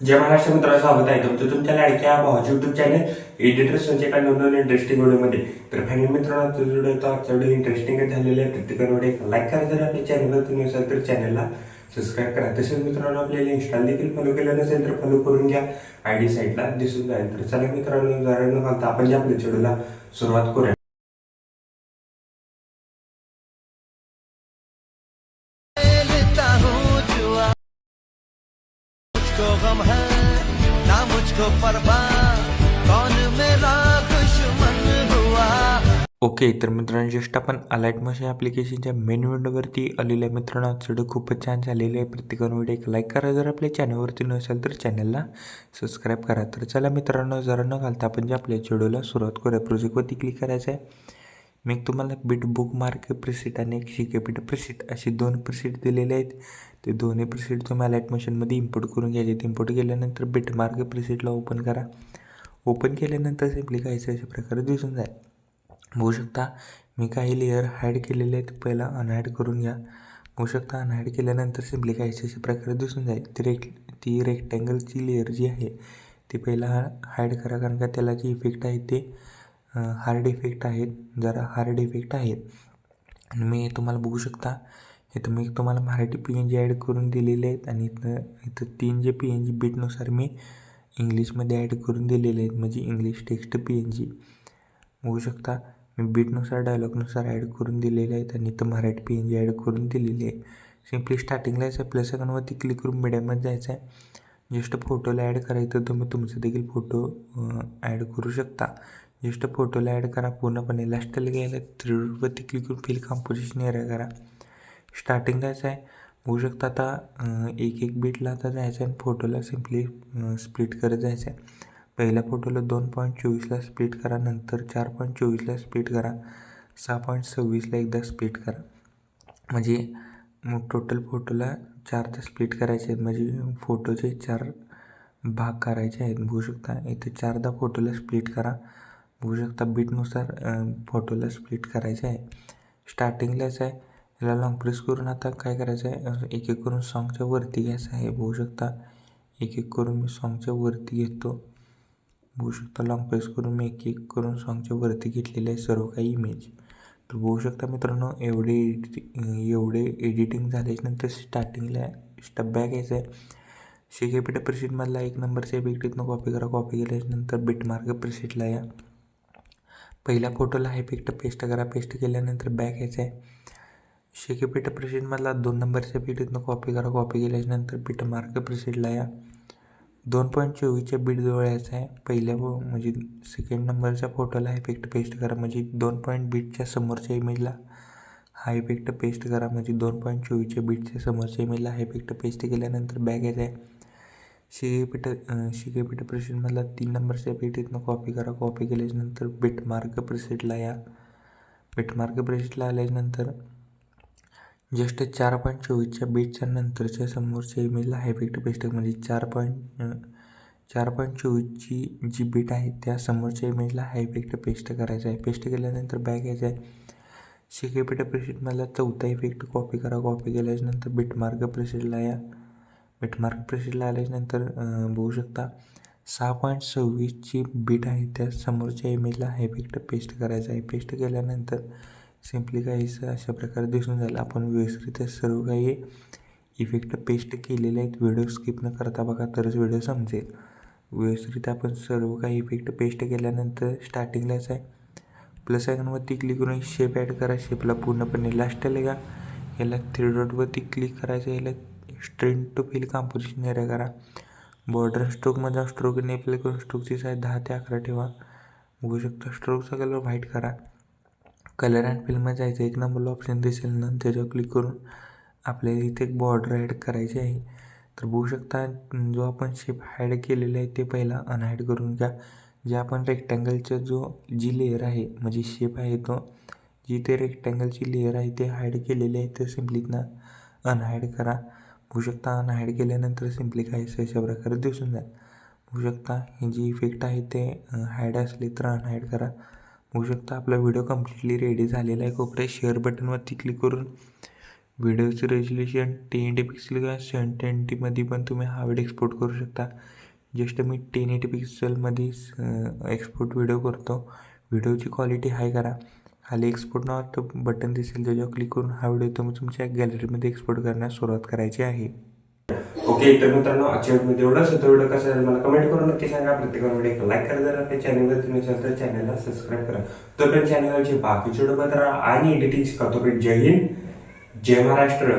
जय महाराष्ट्र मित्रांनो स्वागत आहे तुमचं तुमच्या लाडक्या भावाची युट्यूब चॅनल एडिटर संचय कांड नवीन इंटरेस्टिंग व्हिडिओमध्ये तर फायनल मित्रांनो आजचा व्हिडिओ तो आजचा व्हिडिओ इंटरेस्टिंग झालेला आहे. प्रत्येकाने लाईक करा जर आपल्या चॅनलवर तुम्ही असाल तर चॅनलला सबस्क्राईब करा. तसेच मित्रांनो आपल्याला इंस्टाला देखील फॉलो केलं नसेल तर फॉलो करून घ्या. आय डी साईडला दिसून जाईल. तर चला मित्रांनो जरा न घालता आपण ज्या आपल्या व्हिडिओला सुरुवात करूया. मुझको कौन मेरा दुश्मन हुआ? ओके तर मित्रांनो जस्ट आपण अलाइट मशीन ॲप्लिकेशनच्या मेन विंडोवरती आलेल्या मित्रांनो व्हिडिओ खूपच छान झालेले आहे. प्रत्येकानं व्हिडिओ एक लाईक करा. जर आपल्या चॅनलवरती नसेल तर चॅनलला सबस्क्राईब करा. तर चला मित्रांनो जरा न घालता आपण जे आपल्या व्हिडिओला सुरुवात करूया. प्रोजेक्टवरती क्लिक करायचं आहे मी तुम्हाला बिट बुक मार्क प्रिसिट आणि एक शिके बिट प्रिसिट अशी दोन प्रिसिट दिलेले आहेत. ते दोन्ही प्रिसिट तुम्हाला ॲडमिशनमध्ये मशीनमध्ये इम्पोर्ट करून घ्यायचे इम्पोर्ट केल्यानंतर बिट मार्क प्रिसिटला ओपन करा. ओपन केल्यानंतर सिम्पली काहीच अशा प्रकारे दिसून जाईल. बघू शकता मी काही लेअर हायड केलेले आहेत. पहिला अनहाईड करून घ्या. बघू शकता अनहाईड केल्यानंतर सिम्पली काहीच अशा प्रकारे दिसून जाईल. ती रेक ती रेक्टँगलची लेअर जी आहे ती पहिला हायड करा. कारण का त्याला जे इफेक्ट आहे ते हार्ड इफेक्ट आहेत. जरा हार्ड इफेक्ट आहेत. आणि मी तुम्हाला बघू शकता इथं मी तुम्हाला Marathi P N G add करून दिलेले आहेत. आणि इथं इथं तीन जे पी एन जी बीटनुसार मी इंग्लिशमध्ये ॲड करून दिलेले आहेत. म्हणजे English text P N G बघू शकता मी बीटनुसार डायलॉगनुसार ॲड करून दिलेले आहेत. आणि इथं Marathi P N G add करून दिलेली आहे सिम्पली स्टार्टिंगला यायचं प्लस सेकंडवरती क्लिक करून मीडियममध्ये जायचं आहे. जस्ट फोटोला ॲड करायचं तुम्ही तुमचं देखील फोटो ॲड करू शकता. जस्ट फोटोला ॲड करा. पूर्णपणे लास्टला गेलं थ्री डॉटवरती क्लिक करून फिल कॉम्पोजिशन एरिया करा. स्टार्टिंग जायचं आहे. बघू शकता आता एक एक बीटला आता जायचं आहे आणि फोटोला सिम्पली स्प्लिट करत जायचं आहे. पहिल्या फोटोला दोन पॉईंट चोवीसला स्प्लिट करा. नंतर चार पॉईंट चोवीसला स्प्लिट करा. सहा पॉईंट सव्वीसला एकदा स्प्लिट करा. म्हणजे मग टोटल फोटोला चारदा स्प्लिट करायचे आहेत. म्हणजे फोटोचे चार भाग करायचे आहेत. बघू शकता इथे चारदा फोटोला स्प्लिट करा. बघू शकता बीटनुसार फोटोला स्प्लिट करायचं आहे. स्टार्टिंगलाच आहे. याला लॉंग प्रेस करून आता काय करायचं आहे? एक एक करून सॉंगच्या वरती घ्यायचं आहे. बघू शकता. एक एक करून मी सॉंगच्या वरती घेतो. बघू शकता लॉंग प्रेस करून मी एक एक करून सॉंगच्या वरती घेतलेले आहे सर्व काही इमेज तर बघू शकता मित्रांनो एवढे एडिटिंग एवढे एडिटिंग झाल्याच्यानंतर स्टार्टिंगला स्टेप बॅक यायचं आहे. शिके पिठा प्रिसिटमधला एक नंबरच्या इफेक्ट इथनं कॉपी करा. कॉपी केल्यानंतर नंतर बिटमार्क प्रिसिटला या. पहिल्या फोटोला हा इफ़ेक्ट पेस्ट करा. पेस्ट केल्यानंतर बॅक यायचं आहे. शेके पिठ प्रिसिटमधला दोन नंबरच्या इथनं कॉपी करा. कॉपी केल्यानंतर पीठ मार्क प्रिसिटला या. दोन पॉईंट चोवीसच्या बीटजवळ यायचं आहे. पहिल्या म्हणजे सेकंड नंबरच्या फोटोला हा इफ़ेक्ट पेस्ट करा. म्हणजे दोन पॉइंट पॉईंट बीटच्या समोरच्या इमेजला हा इफ़ेक्ट पेस्ट करा. म्हणजे दोन पॉईंट चोवीसच्या बीटच्या समोरच्या इमेजला हा इफ़ेक्ट पेस्ट केल्यानंतर बॅग आहे. शिगेपीठ शिगेपीठ प्रेसिडमधला तीन नंबरच्या पेटीतनं कॉपी करा. कॉपी केल्याच्यानंतर बेटमार्ग प्रेसिडला या. बेटमार्ग प्रेसिडला आल्याच्यानंतर जस्ट चार पॉईंट चोवीसच्या बीटच्या नंतरच्या समोरच्या इमेजला हायफेक्ट पेस्ट म्हणजे चार पॉईंट चार पॉईंट चोवीसची जी बीट आहे त्या समोरच्या इमेजला हायफेक्ट पेस्ट करायचा आहे. पेस्ट केल्यानंतर बॅग यायचा आहे. शिकेपीठ प्रेसिडमधला चौथा इफेक्ट कॉपी करा. कॉपी केल्याच्यानंतर बिट मार्क प्रेसिडला या. बिटमार्क प्रेशरला आल्याच्यानंतर बघू शकता सहा पॉईंट सव्वीसची बीट आहे. त्या समोरच्या इमेजला हा इफेक्ट पेस्ट करायचा आहे. पेस्ट केल्यानंतर सिम्पली काहीच अशा प्रकारे दिसून जाईल. आपण व्यवस्थित सर्व काही इफेक्ट पेस्ट केलेले आहेत. व्हिडिओ स्किप न करता बघा तरच व्हिडिओ समजेल. व्यवस्थित आपण सर्व काही इफेक्ट पेस्ट केल्यानंतर स्टार्टिंगलाच आहे. प्लस आयकॉनवरती क्लिक करून शेप ॲड करा. शेपला पूर्णपणे लास्टला का याला थ्री डॉटवरती क्लिक करायचं याला stretch to fill composition area करा. बॉर्डर स्ट्रोकमध्ये स्ट्रोक नेपल करून स्ट्रोकची साईज दहा ते अकरा ठेवा. बघू शकता स्ट्रोकचा कलर व्हाईट करा. कलर अँड फिल्ममध्ये जायचं एक नंबरला ऑप्शन दिसेल ना त्याच्यावर क्लिक करून आपल्याला इथे एक बॉर्डर ॲड करायची आहे. तर बघू शकता जो आपण शेप हायड केलेला आहे ते पहिला अनहाईड करून घ्या. जे आपण रेक्टँगलचा जो जी लेअर आहे म्हणजे शेप आहे तो जी ते रेक्टँगलची लेअर आहे ते हॅड केलेली आहे ते सिम्पलीतनं अनहाईड करा. बघू शकता अनहाईड केल्यानंतर सिम्पली काहीच अशा प्रकारे दिसून जाईल. बघू शकता हे जे इफेक्ट आहे ते हायड असले तर अनहाईड करा. बघू शकता आपला व्हिडिओ कम्प्लिटली रेडी झालेला आहे. कोपऱ्या शेअर बटनवरती क्लिक करून व्हिडिओचं रेझोल्युशन टेन एटी पिक्सल किंवा सेवन ट्वेंटीमध्ये पण तुम्ही हा व्हिडिओ एक्सपोर्ट करू शकता. जस्ट मी टेन एटी पिक्सलमध्ये एक्सपोर्ट व्हिडिओ करतो. व्हिडिओची क्वालिटी हाय करा. खाली एक्सपोर्ट नावाचं बटन दिसेल त्याच्यावर क्लिक करून हा व्हिडिओ तुम्ही तुमच्या गॅलरीमध्ये एक्सपोर्ट करण्यास सुरुवात करायची आहे. ओके तर मित्रांनो आजच्या व्हिडिओ एवढंच होतं व्हिडिओ कसं झाला मला कमेंट करून नक्की सांगा. प्रत्येक व्हिडिओ लाईक करा जर आपल्या चॅनलवर तुम्ही असाल तर चॅनलला सबस्क्राईब करा. तोपर्यंत चॅनलवरचे बाकीचे व्हिडिओ बघत राहा आणि एडिटिंग शिका तोपर्यंत जय हिंद जय महाराष्ट्र.